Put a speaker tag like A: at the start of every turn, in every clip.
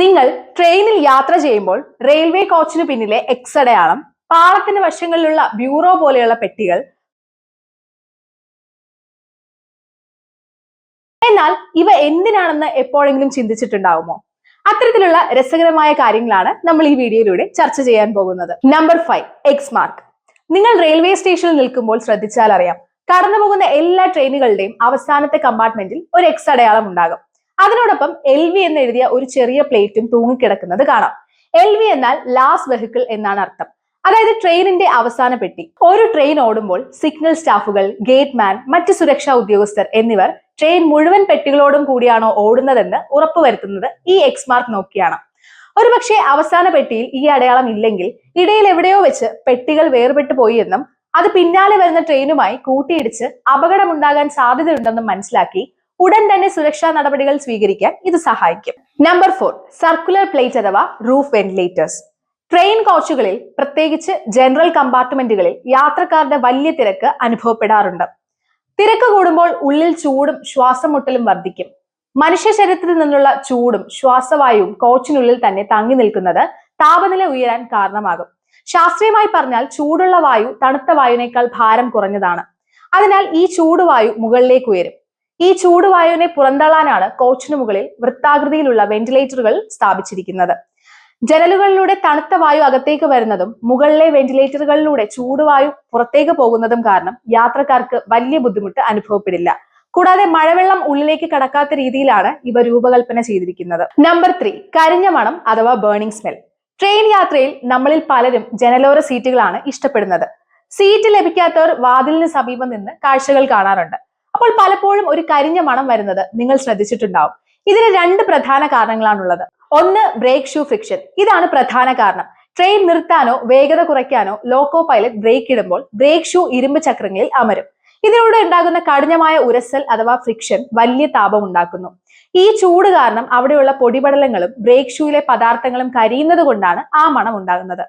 A: നിങ്ങൾ ട്രെയിനിൽ യാത്ര ചെയ്യുമ്പോൾ റെയിൽവേ കോച്ചിന് പിന്നിലെ എക്സ് അടയാളം പാളത്തിന് വശങ്ങളിലുള്ള ബ്യൂറോ പോലെയുള്ള പെട്ടികൾ. എന്നാൽ ഇവ എന്തിനാണെന്ന് എപ്പോഴെങ്കിലും ചിന്തിച്ചിട്ടുണ്ടാവുമോ? അത്തരത്തിലുള്ള രസകരമായ കാര്യങ്ങളാണ് നമ്മൾ ഈ വീഡിയോയിലൂടെ ചർച്ച ചെയ്യാൻ പോകുന്നത്. നമ്പർ ഫൈവ് എക്സ് മാർക്ക് നിങ്ങൾ റെയിൽവേ സ്റ്റേഷനിൽ നിൽക്കുമ്പോൾ ശ്രദ്ധിച്ചാൽ അറിയാം കടന്നു പോകുന്ന എല്ലാ ട്രെയിനുകളുടെയും അവസാനത്തെ കമ്പാർട്ട്മെന്റിൽ ഒരു എക്സ് അടയാളം ഉണ്ടാകും. അതിനോടൊപ്പം എൽ വി എന്ന് എഴുതിയ ഒരു ചെറിയ പ്ലേറ്റും തൂങ്ങിക്കിടക്കുന്നത് കാണാം. എൽ വി എന്നാൽ ലാസ്റ്റ് വെഹിക്കിൾ എന്നാണ് അർത്ഥം. അതായത് ട്രെയിനിന്റെ അവസാന പെട്ടി. ഒരു ട്രെയിൻ ഓടുമ്പോൾ സിഗ്നൽ സ്റ്റാഫുകൾ ഗേറ്റ് മാൻ മറ്റ് സുരക്ഷാ ഉദ്യോഗസ്ഥർ എന്നിവർ ട്രെയിൻ മുഴുവൻ പെട്ടികളോടും കൂടിയാണോ ഓടുന്നതെന്ന് ഉറപ്പുവരുത്തുന്നത് ഈ എക്സ് മാർക്ക് നോക്കിയാണ്. ഒരുപക്ഷെ അവസാന പെട്ടിയിൽ ഈ അടയാളം ഇല്ലെങ്കിൽ ഇടയിൽ എവിടെയോ വെച്ച് പെട്ടികൾ വേർപെട്ടു പോയി എന്നും അത് പിന്നാലെ വരുന്ന ട്രെയിനുമായി കൂട്ടിയിടിച്ച് അപകടമുണ്ടാകാൻ സാധ്യതയുണ്ടെന്നും മനസ്സിലാക്കി ഉടൻ തന്നെ സുരക്ഷാ നടപടികൾ സ്വീകരിക്കാൻ ഇത് സഹായിക്കും. നമ്പർ ഫോർ സർക്കുലർ പ്ലേറ്റ് അഥവാ റൂഫ് വെന്റിലേറ്റേഴ്സ് ട്രെയിൻ കോച്ചുകളിൽ പ്രത്യേകിച്ച് ജനറൽ കമ്പാർട്ട്മെന്റുകളിൽ യാത്രക്കാരുടെ വലിയ തിരക്ക് അനുഭവപ്പെടാറുണ്ട്. തിരക്ക് കൂടുമ്പോൾ ഉള്ളിൽ ചൂടും ശ്വാസം മുട്ടലും വർദ്ധിക്കും. മനുഷ്യ ശരീരത്തിൽ നിന്നുള്ള ചൂടും ശ്വാസവായുവും കോച്ചിനുള്ളിൽ തന്നെ തങ്ങി നിൽക്കുന്നത് താപനില ഉയരാൻ കാരണമാകും. ശാസ്ത്രീയമായി പറഞ്ഞാൽ ചൂടുള്ള വായു തണുത്ത വായുവിനേക്കാൾ ഭാരം കുറഞ്ഞതാണ്. അതിനാൽ ഈ ചൂടുവായു മുകളിലേക്ക് ഉയരും. ഈ ചൂടുവായുവിനെ പുറന്തള്ളാനാണ് കോച്ചിന് മുകളിൽ വൃത്താകൃതിയിലുള്ള വെന്റിലേറ്ററുകൾ സ്ഥാപിച്ചിരിക്കുന്നത്. ജനലുകളിലൂടെ തണുത്ത വായു അകത്തേക്ക് വരുന്നതും മുകളിലെ വെന്റിലേറ്ററുകളിലൂടെ ചൂടുവായു പുറത്തേക്ക് പോകുന്നതും കാരണം യാത്രക്കാർക്ക് വലിയ ബുദ്ധിമുട്ട് അനുഭവപ്പെടില്ല. കൂടാതെ മഴവെള്ളം ഉള്ളിലേക്ക് കടക്കാത്ത രീതിയിലാണ് ഇവ രൂപകൽപ്പന ചെയ്തിരിക്കുന്നത്. നമ്പർ ത്രീ കരിഞ്ഞ മണം അഥവാ ബേണിംഗ് സ്മെൽ ട്രെയിൻ യാത്രയിൽ നമ്മളിൽ പലരും ജനലോര സീറ്റുകളാണ് ഇഷ്ടപ്പെടുന്നത്. സീറ്റ് ലഭിക്കാത്തവർ വാതിലിന് സമീപം നിന്ന് കാഴ്ചകൾ കാണാറുണ്ട്. അപ്പോൾ പലപ്പോഴും ഒരു കരിഞ്ഞ മണം വരുന്നത് നിങ്ങൾ ശ്രദ്ധിച്ചിട്ടുണ്ടാവും. ഇതിന് രണ്ട് പ്രധാന കാരണങ്ങളാണുള്ളത്. ഒന്ന് ബ്രേക്ക് ഷൂ ഫ്രിക്ഷൻ ഇതാണ് പ്രധാന കാരണം. ട്രെയിൻ നിർത്താനോ വേഗത കുറയ്ക്കാനോ ലോക്കോ പൈലറ്റ് ബ്രേക്ക് ഇടുമ്പോൾ ബ്രേക്ക് ഷൂ ഇരുമ്പ് ചക്രങ്ങളിൽ അമരും. ഇതിലൂടെ ഉണ്ടാകുന്ന കഠിനമായ ഉരസൽ അഥവാ ഫ്രിക്ഷൻ വലിയ താപം ഉണ്ടാക്കുന്നു. ഈ ചൂട് കാരണം അവിടെയുള്ള പൊടിപടലങ്ങളും ബ്രേക്ക് ഷൂയിലെ പദാർത്ഥങ്ങളും കരിയുന്നത് കൊണ്ടാണ് ആ മണം ഉണ്ടാകുന്നത്.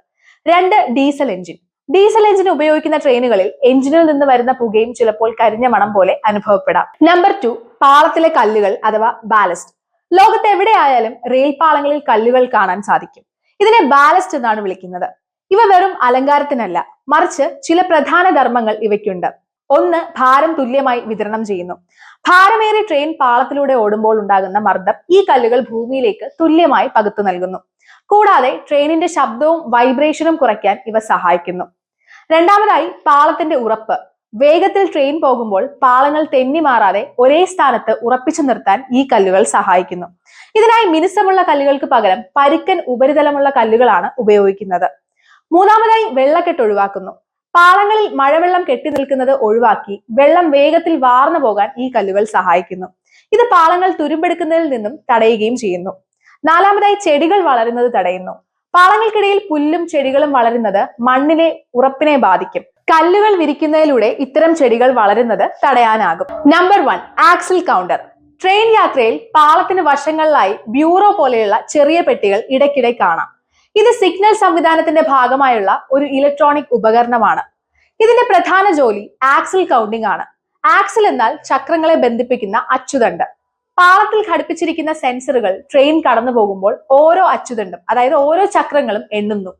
A: രണ്ട് ഡീസൽ എഞ്ചിൻ ഡീസൽ എഞ്ചിൻ ഉപയോഗിക്കുന്ന ട്രെയിനുകളിൽ എഞ്ചിനിൽ നിന്ന് വരുന്ന പുകയും ചിലപ്പോൾ കരിഞ്ഞ മണം പോലെ അനുഭവപ്പെടാം. നമ്പർ ടു പാളത്തിലെ കല്ലുകൾ അഥവാ ബാലസ്റ്റ് ലോകത്ത് എവിടെയായാലും റെയിൽ പാളങ്ങളിൽ കല്ലുകൾ കാണാൻ സാധിക്കും. ഇതിനെ ബാലസ്റ്റ് എന്നാണ് വിളിക്കുന്നത്. ഇവ വെറും അലങ്കാരത്തിനല്ല മറിച്ച് ചില പ്രധാന ധർമ്മങ്ങൾ ഇവയ്ക്കുണ്ട്. ഒന്ന് ഭാരം തുല്യമായി വിതരണം ചെയ്യുന്നു. ഭാരമേറിയ ട്രെയിൻ പാളത്തിലൂടെ ഓടുമ്പോൾ ഉണ്ടാകുന്ന മർദ്ദം ഈ കല്ലുകൾ ഭൂമിയിലേക്ക് തുല്യമായി പകുത്തു നൽകുന്നു. കൂടാതെ ട്രെയിനിന്റെ ശബ്ദവും വൈബ്രേഷനും കുറയ്ക്കാൻ ഇവ സഹായിക്കുന്നു. രണ്ടാമതായി പാളത്തിന്റെ ഉറപ്പ്. വേഗത്തിൽ ട്രെയിൻ പോകുമ്പോൾ പാളങ്ങൾ തെന്നി മാറാതെ ഒരേ സ്ഥാനത്ത് ഉറപ്പിച്ചു നിർത്താൻ ഈ കല്ലുകൾ സഹായിക്കുന്നു. ഇതിനായി മിനുസമുള്ള കല്ലുകൾക്ക് പകരം പരുക്കൻ ഉപരിതലമുള്ള കല്ലുകളാണ് ഉപയോഗിക്കുന്നത്. മൂന്നാമതായി വെള്ളക്കെട്ട് ഒഴിവാക്കുന്നു. പാളങ്ങളിൽ മഴവെള്ളം കെട്ടി നിൽക്കുന്നത് ഒഴിവാക്കി വെള്ളം വേഗത്തിൽ വാർന്നു പോകാൻ ഈ കല്ലുകൾ സഹായിക്കുന്നു. ഇത് പാളങ്ങൾ തുരുമ്പെടുക്കുന്നതിൽ നിന്നും തടയുകയും ചെയ്യുന്നു. നാലാമതായി ചെടികൾ വളരുന്നത് തടയുന്നു. പാളങ്ങൾക്കിടയിൽ പുല്ലും ചെടികളും വളരുന്നത് മണ്ണിലെ ഉറപ്പിനെ ബാധിക്കും. കല്ലുകൾ വിരിക്കുന്നതിലൂടെ ഇത്തരം ചെടികൾ വളരുന്നത് തടയാനാകും. Number one axle counter train യാത്രയിൽ പാളത്തിന് വശങ്ങളിലായി ബ്യൂറോ പോലെയുള്ള ചെറിയ പെട്ടികൾ ഇടയ്ക്കിടെ കാണാം. ഇത് സിഗ്നൽ സംവിധാനത്തിന്റെ ഭാഗമായുള്ള ഒരു ഇലക്ട്രോണിക് ഉപകരണമാണ്. ഇതിന്റെ പ്രധാന ജോലി ആക്സിൽ കൗണ്ടിംഗ് ആണ്. ആക്സിൽ എന്നാൽ ചക്രങ്ങളെ ബന്ധിപ്പിക്കുന്ന അച്ചുതണ്ട്. പാളത്തിൽ ഘടിപ്പിച്ചിരിക്കുന്ന സെൻസറുകൾ ട്രെയിൻ കടന്നു പോകുമ്പോൾ ഓരോ അച്ചുതണ്ടും അതായത് ഓരോ ചക്രങ്ങളും എണ്ണുന്നു.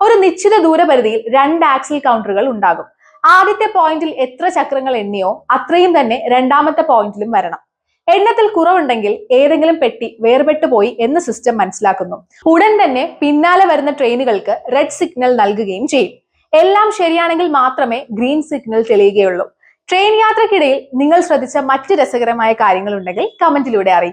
A: ഒരു നിശ്ചിത ദൂരപരിധിയിൽ രണ്ട് ആക്സിൽ കൗണ്ടറുകൾ ഉണ്ടാകും. ആദ്യത്തെ പോയിന്റിൽ എത്ര ചക്രങ്ങൾ എണ്ണിയോ അത്രയും തന്നെ രണ്ടാമത്തെ പോയിന്റിലും വരണം. എണ്ണത്തിൽ കുറവുണ്ടെങ്കിൽ ഏതെങ്കിലും പെട്ടി വേർപെട്ടു പോയി എന്ന് സിസ്റ്റം മനസ്സിലാക്കുന്നു. ഉടൻ തന്നെ പിന്നാലെ വരുന്ന ട്രെയിനുകൾക്ക് റെഡ് സിഗ്നൽ നൽകുകയും ചെയ്യും. എല്ലാം ശരിയാണെങ്കിൽ മാത്രമേ ഗ്രീൻ സിഗ്നൽ തെളിയുകയുള്ളൂ. ട്രെയിൻ യാത്രക്കിടയിൽ നിങ്ങൾ ശ്രദ്ധിച്ച മറ്റ് രസകരമായ കാര്യങ്ങളുണ്ടെങ്കിൽ കമന്റിലൂടെ അറിയിക്കും.